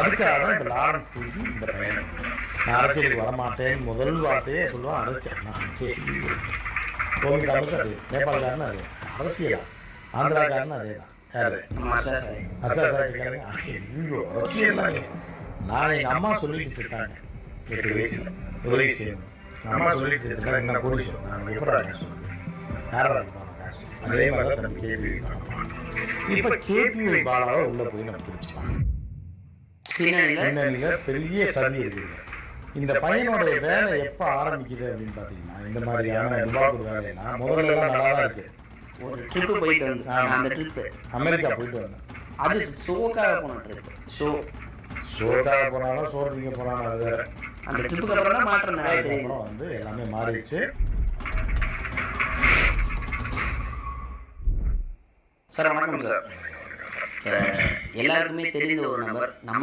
அதுக்காக தான் இப்போ லாரன்ஸ் தூக்கி இந்த பயணம் நான் அரசியலுக்கு வரமாட்டேன். முதல் வார்த்தையே சொல்லுவான் அரைச்சேன் நான் கோவிந்தாலும் அது நேபாளக்காரன் அது அரசியலா? ஆந்திராக்காரன் அதே தான். யாரு? நம்ம ஐயோ அரசியல்? நான் எங்கள் அம்மா சொல்லிட்டு செத்தாங்க. எட்டு வயசு உதவி செய்யணும் அம்மா சொல்லிட்டு செத்துட்டா என்ன கூடி சொல்லணும் நான் எப்படா சொல்லுவேன் யாரா இருந்தாலும் காசு. அதே மாதிரி தான் நம்ம கேபி இப்போ கேபிஐ பாலாவை உள்ளே போய் நம்ம பிடிச்சிக்கலாம். பின்னணியில் பெரிய சதி இருக்குது இந்த பையனோட வேலை எப்போ ஆரம்பிக்குது அப்படின்னு பார்த்தீங்கன்னா இந்த மாதிரியான டுபாக்கூர் வேலையெல்லாம் முதல்ல எல்லாம் நல்லா தான் இருக்கு. ஒரு ட்ரிப்பு போயிட்டு வந்து ஆமா. அந்த ட்ரிப்பு அமெரிக்கா போயிட்டு வந்தேன். அது ஷோக்காக போன ட்ரிப்பு ஷோ. சோக்காக போனாலும் சோர்திங்க போனாலும் அது வேற. அந்த ட்ரிப்புக்கு அப்புறம் தான் மாற்றம் நிறைய வந்து எல்லாமே மாறிடுச்சு. சார் வணக்கம் சார் எல்லாருக்குமே தெரிந்த ஒரு நபர் நம்ம